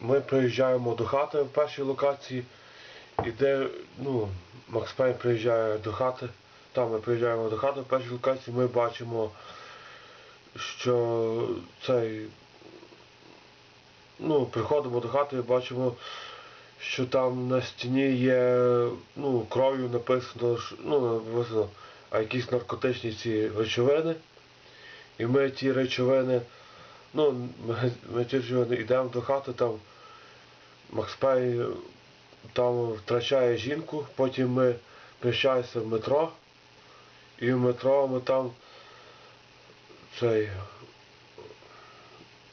ми приїжджаємо до хати в першій локації, і де ну, Макс Пейн приїжджає до хати. Там ми приїжджаємо до хати в першій локації, ми бачимо, що цей. Ну, приходимо до хати і бачимо, що там на стіні є ну, кров'ю написано, ну, написано, а якісь наркотичні ці речовини. І ми ті речовини, ну, ми, ті йдемо до хати, там Макс Пей там втрачає жінку, потім ми прощаємося в метро, і в метро ми там цей.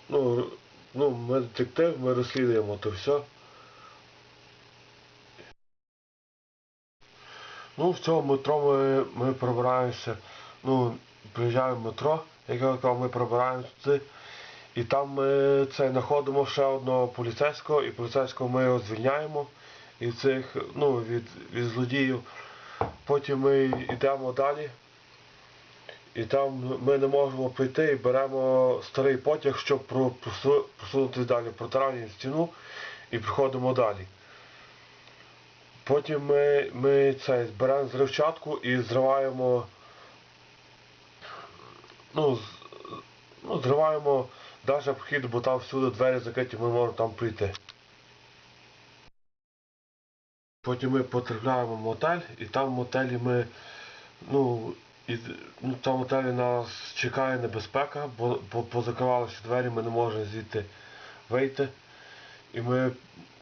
Ну, ну, ми детектив, ми розслідуємо то все. Ну, в цьому метро ми, ми пробираємося. Ну, приїжджаємо в метро, як я казав, ми пробираємося туди. І там ми це знаходимо ще одного поліцейського, і поліцейського ми його звільняємо від цих, ну, від, від злодіїв. Потім ми йдемо далі. І там ми не можемо прийти і беремо старий потяг, щоб про- просу- просунутися далі, протаранюємо стіну і приходимо далі. Потім ми, ми це, беремо зривчатку і зриваємо. Ну, з- ну, зриваємо навіть вхід, бо там всюди двері закриті, ми можемо там прийти. Потім ми потрапляємо в мотель, і там в мотелі ми, ну, і, ну там в мотелі нас чекає небезпека, бо, бо позакривалися двері, ми не можемо звідти вийти. І ми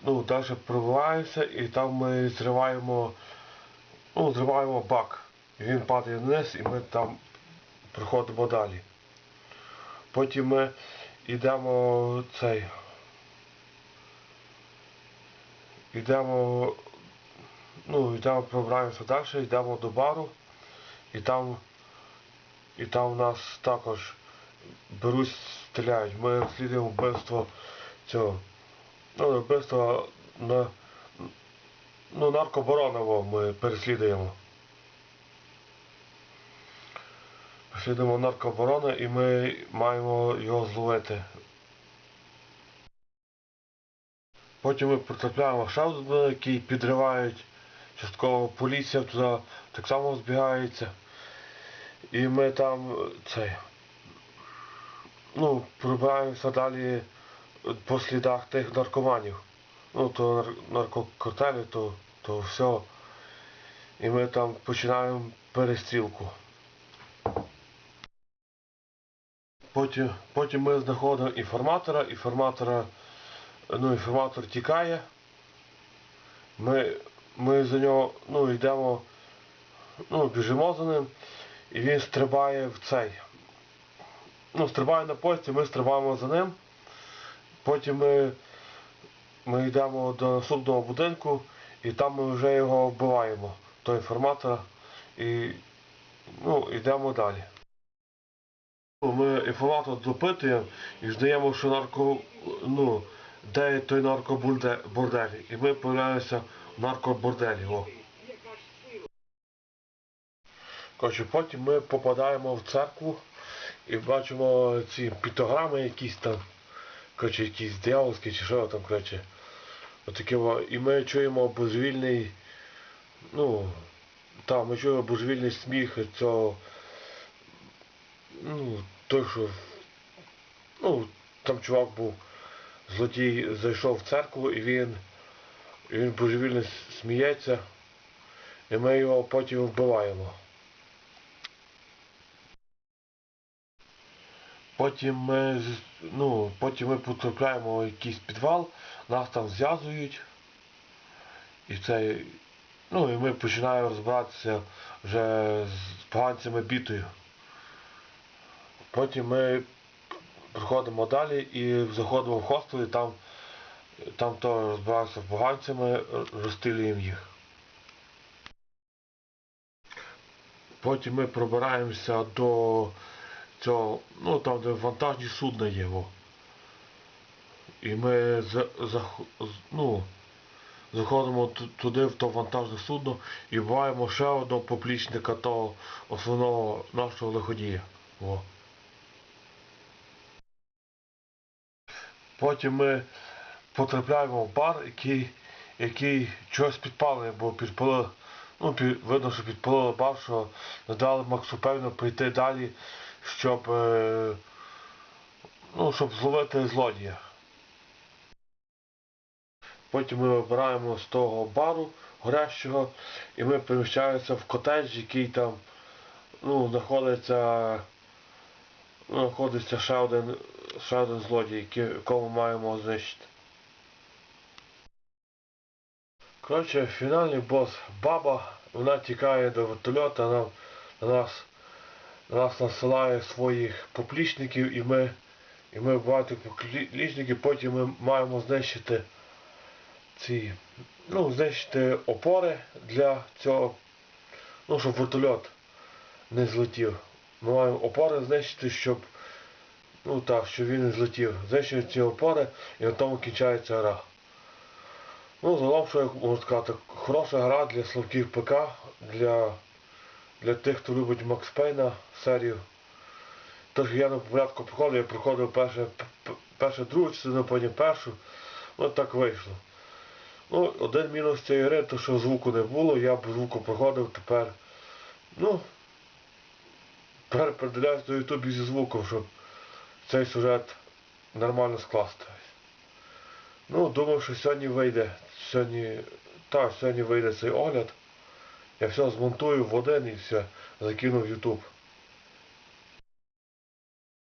ну, далі пробиваємося, і там ми зриваємо, ну, зриваємо бак. І він падає вниз, і ми там проходимо далі. Потім ми йдемо цей. Йдемо, ну, йдемо, пробираємося далі, йдемо до бару, і там, і там нас також беруть, стріляють. Ми розслідуємо вбивство цього. Ну, вбивство на ну, наркобороново ми переслідуємо. Переслідуємо наркоборони і ми маємо його зловити. Потім ми потрапляємо в один, який підривають частково поліція туди так само збігається. І ми там цей. Ну, пробираємося далі по слідах тих наркоманів. Ну, то нар- наркокартелі, то, то все. І ми там починаємо перестрілку. Потім, потім ми знаходимо інформатора, інформатора, ну, інформатор тікає. Ми, ми за нього ну, йдемо, ну, біжимо за ним, і він стрибає в цей. Ну, стрибає на пості, ми стрибаємо за ним. Потім ми, ми йдемо до наступного будинку і там ми вже його вбиваємо, того інформатора, і ну, йдемо далі. Ми інформатор допитуємо і здаємо, що нарко, ну, де той наркобордель. І ми появляємося в наркоборделі. О. Коротше, потім ми попадаємо в церкву і бачимо ці пітограми якісь там, коротше, якісь дьяволські чи що там, коротше. Отаке, і ми чуємо божевільний, ну, так, ми чуємо божевільний сміх цього, ну, той, що, ну, там чувак був, злодій зайшов в церкву і він, і він божевільно сміється, і ми його потім вбиваємо. Потім ми, ну, потім ми потрапляємо в якийсь підвал, нас там зв'язують. І це, ну, і ми починаємо розбиратися вже з поганцями бітою. Потім ми проходимо далі і заходимо в хостел, і там, там теж розбираємося з поганцями, розстрілюємо їх. Потім ми пробираємося до цього, ну там, де вантажні судна є. Во. І ми за, за, ну, заходимо туди, в то вантажне судно, і буваємо ще одного поплічника того основного нашого лиходія. Во. Потім ми потрапляємо в бар, який, який щось підпалив, бо підпалив, ну, під, видно, що підпалили бар, що не дали Максу певно прийти далі, щоб, е, ну, щоб зловити злодія. Потім ми вибираємо з того бару горящого і ми переміщаємося в котедж, який там ну, знаходиться, ну, знаходиться ще один, ще один злодій, якого маємо знищити. Коротше, фінальний бос Баба, вона тікає до вертольота, нам, на нас, на нас насилає своїх поплічників і ми, і ми вбиваємо поплічників, потім ми маємо знищити ці, ну, знищити опори для цього, ну, щоб вертольот не злетів. Ми маємо опори знищити, щоб, ну так, щоб він злетів. Знищуємо ці опори і на тому кінчається гра. Ну, загалом, що я можу сказати, хороша гра для слабких ПК, для, для тих, хто любить Макс Пейна серію. Тож я на порядку проходив, я проходив перше, перше другу частину, потім першу. От так вийшло. Ну, один мінус цієї гри, то що звуку не було, я без звуку проходив тепер. Ну, тепер передивляюсь до Ютубі зі звуком, щоб цей сюжет нормально скласти. Ну, думав, що сьогодні вийде. Сьогодні. Так, сьогодні вийде цей огляд. Я все змонтую в один і все, закину в YouTube.